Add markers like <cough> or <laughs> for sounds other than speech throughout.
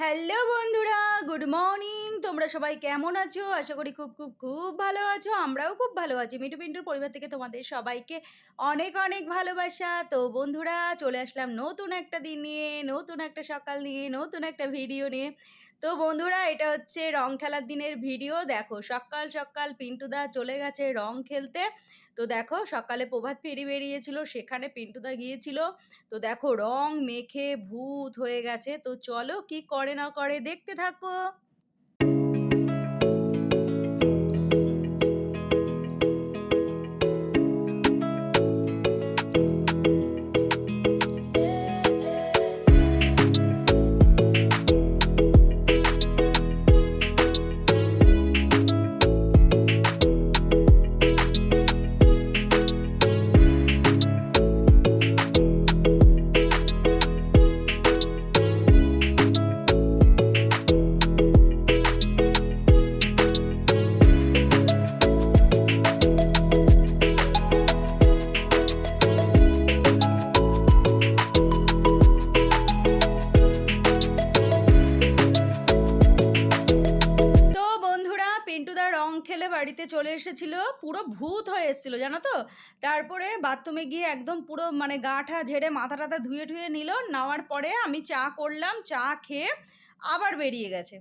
Hello বন্ধুরা, good morning. তোমরা সবাই কেমন আছো? আশা করি খুব খুব খুব ভালো আছো। আমরাও খুব ভালো আছি। মিটু পিন্টুর পরিবার থেকে তোমাদের সবাইকে অনেক অনেক ভালোবাসা। তো বন্ধুরা, চলে আসলাম নতুন একটা দিন নিয়ে, নতুন একটা সকাল নিয়ে, নতুন একটা ভিডিও নিয়ে। তো বন্ধুরা, এটা হচ্ছে রং খেলার দিনের ভিডিও। দেখো, সকাল সকাল পিন্টুদা চলে গেছে রং খেলতে। তো দেখো সকালে প্রভাত ফেরি বেরিয়েছিল, সেখানে পিন্টুদা গিয়েছিল। তো দেখো রং মেখে ভূত হয়ে গেছে। তো চলো কি করে না করে দেখতে থাকো। বাড়িতে চলে এসেছিল, পুরো ভূত হয়ে এসেছিল, জানো তো? তারপরে বাথরুমে গিয়ে একদম পুরো মানে গা ঠা ঝেড়ে মাথা টাথা ধুয়ে ধুয়ে নিল, নেওয়ার পরে আমি চা করলাম, চা খেয়ে আবার বেরিয়ে গেছে।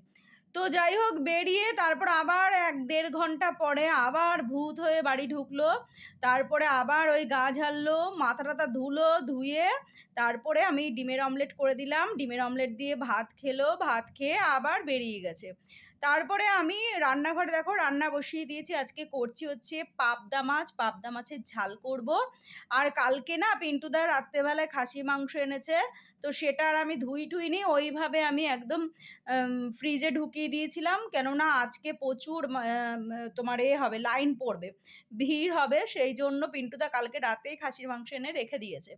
তো যাই হোক, বেরিয়ে তারপর আবার এক দেড় ঘণ্টা পরে আবার ভূত হয়ে বাড়ি ঢুকলো, তারপরে আবার ওই গা ঝাড়লো, মাথা টাথা ধুলো, ধুয়ে তারপরে আমি ডিমের অমলেট করে দিলাম, ডিমের অমলেট দিয়ে ভাত খেলো, ভাত খেয়ে আবার বেরিয়ে গেছে। তারপরে আমি রান্নাঘরে, দেখো রান্না বসিয়ে দিয়েছি। আজকে করছি হচ্ছে পাবদা মাছ। পাবদা মাছের ঝাল করব। আর কালকে না পিন্টুদা রাত্রেবেলায় খাসি মাংস এনেছে। তো সেটা আর আমি ধুই টুইনি, ওইভাবে আমি একদম ফ্রিজে ঢুকিয়ে দিয়েছিলাম। কেননা আজকে প্রচুর তোমার এ হবে লাইন পড়বে, ভিড় হবে। সেই জন্য পিন্টুদা কালকে রাতেই খাসির মাংস এনে রেখে দিয়েছে।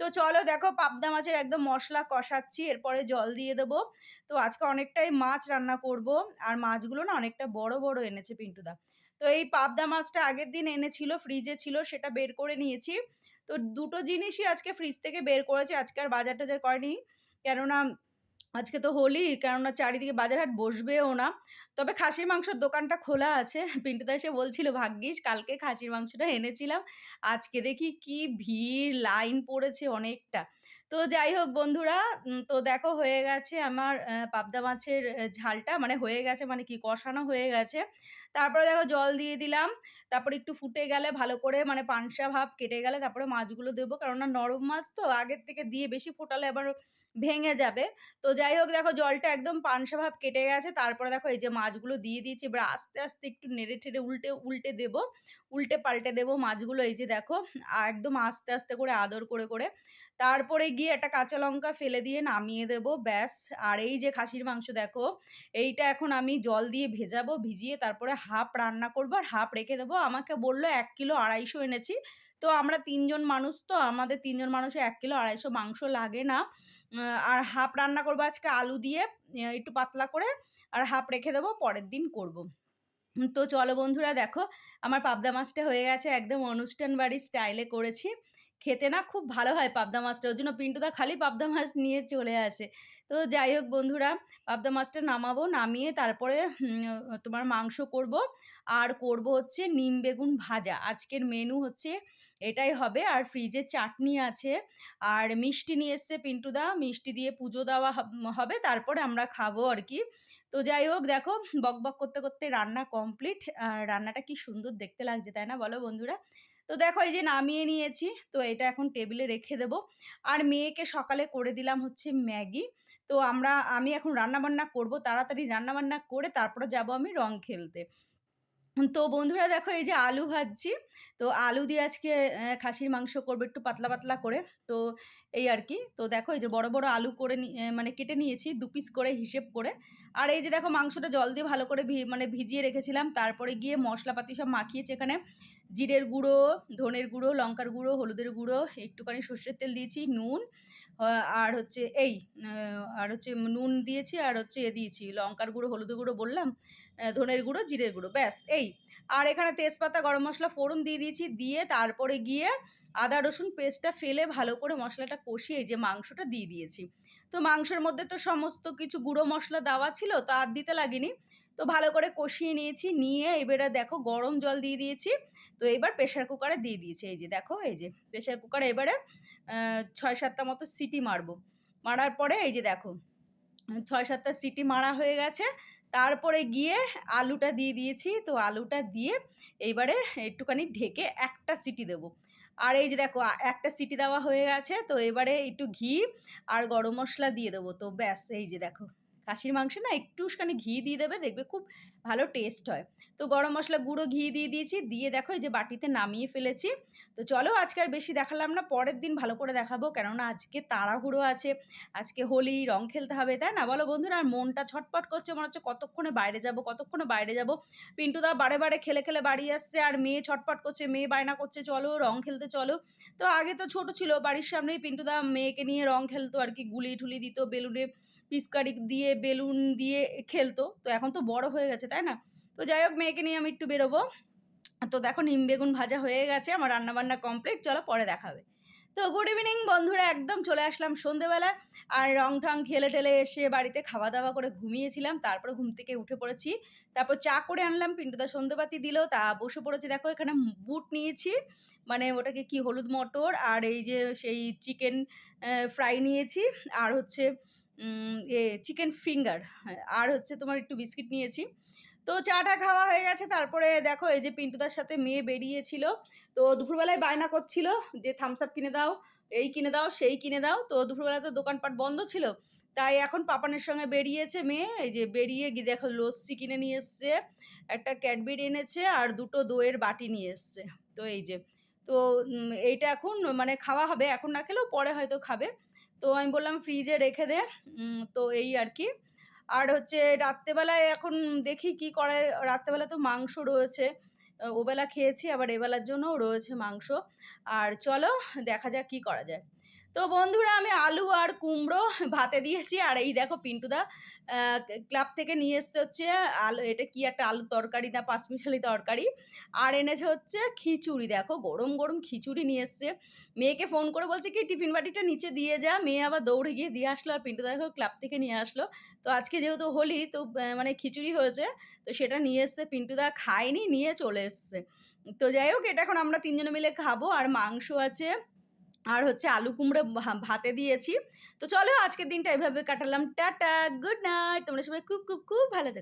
তো চলো দেখো পাবদা মাছের একদম মশলা কষাচ্ছি, এরপরে জল দিয়ে দেবো। তো আজকে অনেকটাই মাছ রান্না করব, আর মাছগুলো না অনেকটা বড় বড় এনেছে পিন্টুদা। তো এই পাবদা মাছটা আগের দিন এনেছিল ফ্রিজে ছিল, সেটা বের করে নিয়েছি। তো দুটো জিনিসই আজকে ফ্রিজ থেকে বের করেছি, আজকে আর বাজার টাজার করেনি। কেননা আজকে তো হোলি, কেননা চারিদিকে বাজারহাট বসবেও না। তবে খাসির মাংসের দোকানটা খোলা আছে। <laughs> পিন্টুদা এসে বলছিল, ভাগ্যিস, কালকে খাসির মাংসটা এনেছিলাম। আজকে দেখি কি ভিড়, লাইন পড়েছে অনেকটা। তো যাই হোক বন্ধুরা তো দেখো হয়ে গেছে আমার পাবদা মাছের ঝালটা। মানে হয়ে গেছে মানে কি কষানো হয়ে গেছে। তারপরে দেখো জল দিয়ে দিলাম। তারপরে একটু ফুটে গেলে ভালো করে মানে পানসা ভাব কেটে গেলে তারপরে মাছগুলো দেবো। কেননা নরম মাছ তো আগের থেকে দিয়ে বেশি ফোটালে আবার ভেঙে যাবে। তো যাই হোক দেখো জলটা একদম পানসা ভাব কেটে গেছে। তারপরে দেখো এই যে মাছগুলো দিয়ে দিয়েছি। এবার আস্তে আস্তে একটু নেড়ে ঠেড়ে উল্টে উল্টে দেবো। উল্টে পাল্টে দেবো মাছগুলো এই যে দেখো, একদম আস্তে আস্তে করে আদর করে করে। তারপরে গিয়ে একটা কাঁচা লঙ্কা ফেলে দিয়ে নামিয়ে দেবো, ব্যাস। আর এই যে খাসির মাংস দেখো, এইটা এখন আমি জল দিয়ে ভেজাবো, ভিজিয়ে তারপরে হাফ রান্না করব আর হাফ রেখে দেবো। আমাকে বলল এক কিলো আড়াইশো এনেছি। তো আমরা তিনজন মানুষ, তো আমাদের তিনজন মানুষের এক কিলো আড়াইশো মাংস লাগে না। আর হাফ রান্না করব আজকে আলু দিয়ে একটু পাতলা করে, আর হাফ রেখে দেবো, পরের দিন করব। তো চলো বন্ধুরা দেখো, আমার পাবদা মাছটা হয়ে গেছে, একদম অনুষ্ঠান বাড়ির স্টাইলে করেছি। খেতে না খুব ভালো হয় পাবদা মাছটা। ওর জন্য পিন্টুদা খালি পাবদা মাছ নিয়ে চলে আসে। তো যাই হোক বন্ধুরা, পাবদা মাছটা নামাবো, নামিয়ে তারপরে তোমার মাংস করব। আর করব হচ্ছে নিম বেগুন ভাজা। আজকের মেনু হচ্ছে এটাই হবে। আর ফ্রিজে চাটনি আছে। আর মিষ্টি নিয়ে এসছে পিন্টুদা। মিষ্টি দিয়ে পুজো দেওয়া হবে তারপরে আমরা খাব আর কি। তো যাই হোক, দেখো, বক বক করতে করতে রান্না কমপ্লিট রান্নাটা কি সুন্দর দেখতে লাগছে, তাই না? বলো বন্ধুরা। তো দেখো এই যে নামিয়ে নিয়েছি, তো এটা এখন টেবিলে রেখে দেবো। আর মেয়েকে সকালে করে দিলাম হচ্ছে ম্যাগি। তো আমরা, আমি এখন রান্নাবান্না করব, তাড়াতাড়ি রান্নাবান্না করে তারপরে যাব আমি রং খেলতে। তো বন্ধুরা দেখো এই যে আলু ভাজছি। তো আলু দিয়ে আজকে খাসির মাংস করব একটু পাতলা পাতলা করে। তো এই আর কি। তো দেখো এই যে বড় বড় আলু করে মানে কেটে নিয়েছি দু পিস করে হিসেব করে। আর এই যে দেখো মাংসটা জল দিয়ে ভালো করে মানে ভিজিয়ে রেখেছিলাম। তারপরে গিয়ে মশলাপাতি সব মাখিয়েছি এখানে। জিরের গুঁড়ো, ধনের গুঁড়ো, লঙ্কার গুঁড়ো, হলুদের গুঁড়ো, একটুখানি সর্ষের তেল দিয়েছি, নুন। আর হচ্ছে এই আর হচ্ছে নুন দিয়েছি আর হচ্ছে এ দিয়েছি লঙ্কার গুঁড়ো, হলুদ গুঁড়ো বললাম, ধনের গুঁড়ো, জিরের গুঁড়ো ব্যাস এই। আর এখানে তেজপাতা, গরম মশলা ফোড়ন দিয়ে দিয়েছি। দিয়ে তারপরে গিয়ে আদা রসুন পেস্টটা ফেলে ভালো করে মশলাটা কষিয়ে এই যে মাংসটা দিয়ে দিয়েছি। তো মাংসের মধ্যে তো সমস্ত কিছু গুঁড়ো মশলা দেওয়া ছিল তো আর দিতে লাগেনি। তো ভালো করে কষিয়ে নিয়েছি। নিয়ে এবারে দেখো গরম জল দিয়ে দিয়েছি। তো এবার প্রেশার কুকারে দিয়ে দিয়েছি। এই যে দেখো এই যে প্রেশার কুকারে এবারে আ ৬-৭ মতো সিটি মারবো। মারার পরে এই যে দেখো, ছয় সাতটা সিটি মারা হয়ে গেছে। তারপরে গিয়ে আলুটা দিয়ে দিয়েছি। তো আলুটা দিয়ে এইবারে একটুখানি ঢেকে একটা সিটি দেবো। আর এই যে দেখো একটা সিটি দেওয়া হয়ে গেছে। তো এবারে একটু ঘি আর গরম মশলা দিয়ে দেবো। তো ব্যাস, এই যে দেখো। খাসির মাংসে না একটুখানি ঘি দিয়ে দেবে দেখবে খুব ভালো টেস্ট হয়। তো গরম মশলা গুঁড়ো ঘি দিয়ে দিয়েছি। দিয়ে দেখো এই যে বাটিতে নামিয়ে ফেলেছি। তো চলো আজকে আর বেশি দেখালাম না। পরের দিন ভালো করে দেখাবো। কেননা আজকে তাড়াহুড়ো আছে। আজকে হোলি, রং খেলতে হবে, তাই না? বলো বন্ধুরা? আর মনটা ছটপট করছে মনে হচ্ছে কতক্ষণে বাইরে যাব, কতক্ষণে বাইরে যাব। পিন্টুদা বারে, বারে খেলে, খেলে বাড়ি আসছে আর মেয়ে ছটপট করছে। মেয়ে বায়না করছে, "চলো রং খেলতে চলো।" তো আগে তো ছোট ছিল। বাড়ির সামনেই পিন্টুদা মেয়েকে নিয়ে রং খেলতো আর কি গুলি-টুলি দিত বেলুনে পিচকারি দিয়ে, বেলুন দিয়ে খেলতো। তো এখন তো বড় হয়ে গেছে, তাই না? তো যাই হোক মেয়েকে নিয়ে আমি একটু বেরোবো। তো দেখো নিম বেগুন ভাজা হয়ে গেছে। আমার রান্নাবান্না কমপ্লিট। চলো পরে দেখা হবে। তো গুড ইভিনিং বন্ধুরা একদম চলে আসলাম সন্ধ্যেবেলা। আর রং ঠং খেলে-টেলে এসে বাড়িতে খাওয়া-দাওয়া করে ঘুমিয়েছিলাম। তারপরে ঘুম থেকে উঠে পড়েছি। তারপর চা করে আনলাম। পিন্টুদা সন্ধ্যেবাতি দিল। তা বসে পড়েছি দেখো এখানে বুট নিয়েছি। মানে ওটাকে কি হলুদ মটর আর এই যে সেই চিকেন ফ্রাই নিয়েছি। আর হচ্ছে এ চিকেন ফিঙ্গার আর হচ্ছে তোমার একটু বিস্কিট নিয়েছি। তো চা-টা খাওয়া হয়ে গেছে। তারপরে দেখো এই যে পিন্টুদার সাথে মেয়ে বেরিয়েছিল। তো দুপুরবেলায় বায়না করছিল যে, "থামস আপ কিনে দাও, এই কিনে দাও, সেই কিনে দাও।" তো দুপুরবেলা তো দোকানপাট বন্ধ ছিল। তাই এখন পাপানের সঙ্গে বেরিয়েছে মেয়ে। এই যে বেরিয়ে গিয়ে দেখো লস্যি কিনে নিয়ে এসছে। একটা ক্যাডবেরি এনেছে আর দুটো দইয়ের বাটি নিয়ে এসছে। তো এই যে। তো এইটা এখন মানে খাওয়া হবে। এখন না খেলেও পরে হয়তো খাবে। তো আমি বললাম, "ফ্রিজে রেখে দে।" তো এই আর কি আর হচ্ছে রাত্রেবেলায় এখন দেখি কি করে। রাত্রেবেলা তো মাংস রয়েছে। ওবেলা খেয়েছি আবার এবেলার জন্যও রয়েছে মাংস। আর চলো দেখা যাক কি করা যায়। তো বন্ধুরা আমি আলু আর কুমড়ো ভাতে দিয়েছি। আর এই দেখো পিন্টুদা ক্লাব থেকে নিয়ে এসছে হচ্ছে আলু এটা কি একটা আলুর তরকারি না পাঁচমিশালি তরকারি। আর এনেছে হচ্ছে খিচুড়ি দেখো গরম, গরম খিচুড়ি নিয়ে এসছে। মেয়েকে ফোন করে বলছে কি, "টিফিন বাটিটা নিচে দিয়ে যা।" মেয়ে আবার দৌড়ে গিয়ে দিয়ে আসলো। আর পিন্টুদা দেখো ক্লাব থেকে নিয়ে আসলো। তো আজকে যেহেতু হোলি তো মানে খিচুড়ি হয়েছে। তো সেটা নিয়ে এসছে। পিন্টুদা খায়নি, নিয়ে চলে এসছে। তো যাই হোক এটা এখন আমরা তিনজনে মিলে খাব। আর মাংস আছে। আর হচ্ছে আলু কুমড়ো ভাতে দিয়েছি। তো চলো আজকের দিনটা এভাবে কাটালাম। Tata, good night. তোমরা সবাই খুব, খুব, খুব ভালো থেকো।